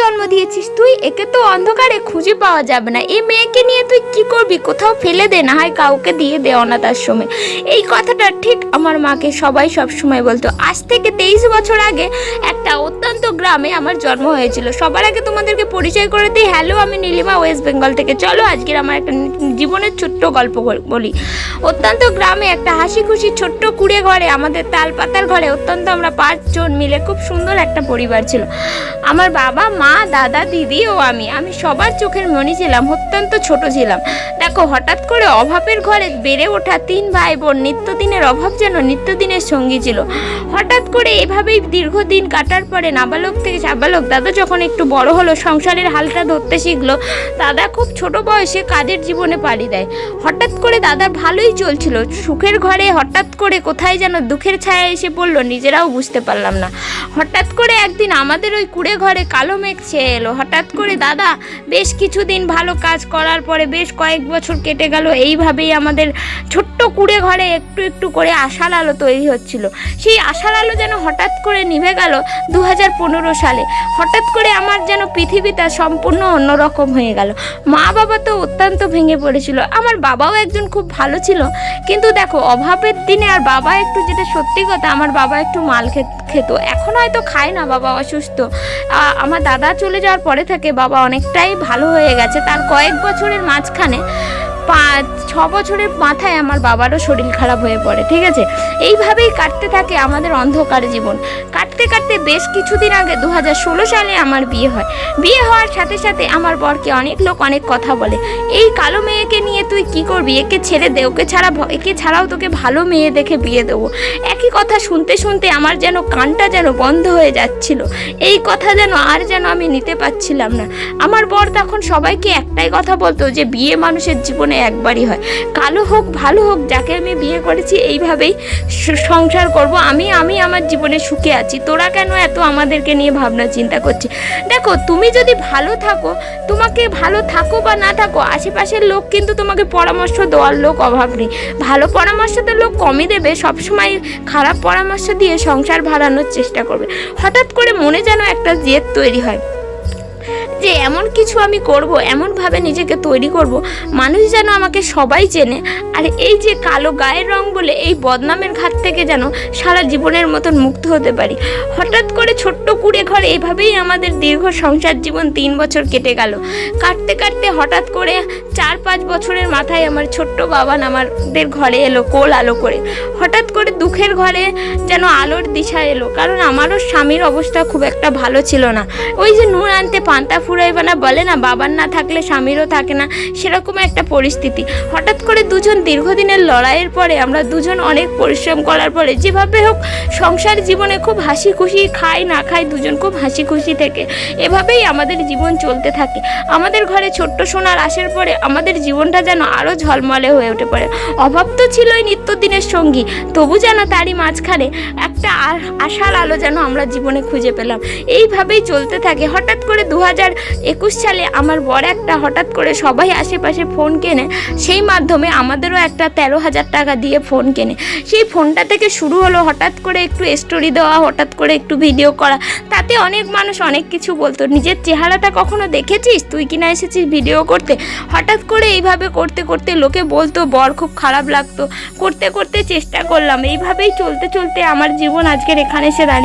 জন্ম দিয়েছিস তুই? একে তো অন্ধকারে খুঁজে পাওয়া যাবে না। এই মেয়েকে নিয়ে তুই কি করবি? কোথাও ফেলে দে, না হয় কাউকে দিয়ে দে অনাথ আশ্রমে এই কথাটা ঠিক আমার মাকে সবাই সব সময় বলতো। আজ থেকে তেইশ বছর আগে একটা অত্যন্ত গ্রামে আমার জন্ম হয়েছিল। সবার আগে তোমাদেরকে পরিচয় করে দিই। হ্যালো, আমি নীলিমা, ওয়েস্ট বেঙ্গল থেকে। চলো, আজকের আমার একটা জীবনের ছোট্ট গল্প বলি অত্যন্ত গ্রামে একটা হাসি খুশি ছোট্ট কুড়ে ঘরে, আমাদের তাল পাতার ঘরে অত্যন্ত আমরা পাঁচজন মিলে খুব সুন্দর একটা পরিবার ছিল। আমার বাবা মা, দাদা, দিদি ও আমি। আমি সবার চোখের মনি ছিলাম, অত্যন্ত ছোট ছিলাম। দেখো, হঠাৎ করে অভাবের ঘরে বেড়ে ওঠা তিন ভাই বোন নিত্যদিনের অভাব যেন নিত্যদিনের সঙ্গী ছিল। হঠাৎ করে এভাবেই দীর্ঘদিন কাটার পরে নাবালক থেকে সাবালক দাদা যখন একটু বড় হলো, সংসারের হালটা ধরতে শিখলো, দাদা খুব ছোট বয়সে কাজের জীবনে পাড়ি দেয়। হঠাৎ করে দাদার ভালোই চলছিল। সুখের ঘরে হঠাৎ করে কোথায় যেন দুঃখের ছায়া এসে পড়ল, নিজেরাও বুঝতে পারলাম না। হঠাৎ করে একদিন আমাদের ওই কুড়ে ঘরে কালো মেঘ ছেয়ে এলো। হঠাৎ করে দাদা, বেশ কিছুদিন ভালো কাজ করার পরে বেশ কয়েক বছর কেটে গেল। এইভাবেই আমাদের ছোট্ট কুড়ে ঘরে একটু একটু করে আশার আলো তৈরি হচ্ছিল। সেই আশার আলো যেন হঠাৎ করে নিভে গেল দু হাজার পনেরো সালে। হঠাৎ করে আমার যেন পৃথিবীটা সম্পূর্ণ অন্যরকম হয়ে গেল। মা বাবা তো অত্যন্ত ভেঙে পড়েছিল। আমার বাবাও একজন খুব ভালো ছিল। কিন্তু দেখো, অভাবের দিনে আর বাবা একটু যেটা সত্যি কথা, আমার বাবা একটু মাল খে- খেত। এখন হয়তো খায় না বাবা, অসুস্থ। আমার দাদা চলে যাওয়ার পরে থেকে বাবা অনেকটাই ভালো হয়ে গেছে। তার কয়েক বছরের মাঝখানে পাঁচ ছ বছরের মাথায় আমার বাবারও শরীর খারাপ হয়ে পড়ে, ঠিক আছে? এইভাবেই কাটতে থাকে আমাদের অন্ধকার জীবন। কাটতে কাটতে বেশ কিছুদিন আগে দু হাজার ষোলো সালে আমার বিয়ে হয়। বিয়ে হওয়ার সাথে সাথে আমার বরকে অনেক লোক অনেক কথা বলে। এই কালো মেয়েকে নিয়ে তুই কি করবি? একে ছেড়ে দে, ওকে ছাড়া একে ছাড়াও তোকে ভালো মেয়ে দেখে বিয়ে দেবো। একই কথা শুনতে শুনতে আমার যেন কানটা যেন বন্ধ হয়ে যাচ্ছিল। এই কথা যেন আর যেন আমি নিতে পারছিলাম না। আমার বর তখন সবাইকে একটাই কথা বলতো যে, বিয়ে মানুষের জীবনে একবারই হয়। কালো হোক, ভালো হোক, যাকে আমি বিয়ে করেছি এইভাবেই সংসার করব। আমি আমি আমার জীবনে সুখে আছি। তোরা কেন এত আমাদেরকে নিয়ে ভাবনা চিন্তা করছি দেখো, তুমি যদি ভালো থাকো, তোমাকে ভালো থাকো বা না থাকো, আশেপাশের লোক কিন্তু তোমাকে পরামর্শ দেওয়ার লোক অভাব নেই। ভালো পরামর্শ তো লোক কমই দেবে। সবসময় খারাপ পরামর্শ দিয়ে সংসার ভাড়ানোর চেষ্টা করবে। হঠাৎ করে মনে যেন একটা জেদ তৈরি হয়। যে এমন কিছু আমি করব এমনভাবে নিজেকে তৈরি করব, মানুষ যেন আমাকে সবাই চেনে। আর এই যে কালো গায়ের রং বলে এই বদনামের ঘাত থেকে যেন সারা জীবনের মতন মুক্ত হতে পারি। হঠাৎ করে ছোট্ট কুড়ে ঘরে এইভাবেই আমাদের দীর্ঘ সংসার জীবন তিন বছর কেটে গেল। কাটতে কাটতে হঠাৎ করে চার পাঁচ বছরের মাথায় আমার ছোট্ট বাবান আমাদের ঘরে এলো, কোল আলো করে। হঠাৎ করে দুঃখের ঘরে যেন আলোর দিশা এলো, কারণ আমারও স্বামীর অবস্থা খুব একটা ভালো ছিল না। ওই যে নুন আনতে পান্তা ফুরাইবে না, বলে না, বাবার না থাকলে স্বামীরও থাকে না, সেরকম একটা পরিস্থিতি। হঠাৎ করে দুজন দীর্ঘদিনের লড়াইয়ের পরে আমরা দুজন অনেক পরিশ্রম করার পরে, যেভাবে হোক সংসার জীবনে খুব হাসি খুশি খাই না খাই, দুজন খুব হাসি খুশি থেকে, এভাবেই আমাদের জীবন চলতে থাকে। আমাদের ঘরে ছোট্ট সোনার আসার পরে আমাদের জীবনটা যেন আরও ঝলমলে হয়ে উঠে পড়ে। অভাব তো ছিলই নিত্যদিনের সঙ্গী, তবু যেন তারই মাঝখানে একটা আশার আলো যেন আমরা জীবনে খুঁজে পেলাম। এইভাবেই চলতে থাকে। হঠাৎ করে দু হাজার একুশ সালে আমার বড় একটা হঠাৎ করে সবাই আশেপাশে ফোন কেনে, সেই মাধ্যমে আমাদেরও একটা তেরো হাজার টাকা দিয়ে ফোন কেনে। সেই ফোনটা থেকে শুরু হলো হঠাৎ করে একটু স্টোরি দেওয়া, হঠাৎ করে একটু ভিডিও করা। তাতে অনেক মানুষ অনেক কিছু বলতো। নিজের চেহারাটা কখনো দেখেছিস তুই কিনা এসেছিস ভিডিও করতে? হঠাৎ করে এইভাবে করতে করতে লোকে বলতো, বর খুব খারাপ লাগতো। করতে করতে চেষ্টা করলাম। এইভাবেই চলতে চলতে আমার জীবন আজকের এখানে এসে দাঁড়িয়ে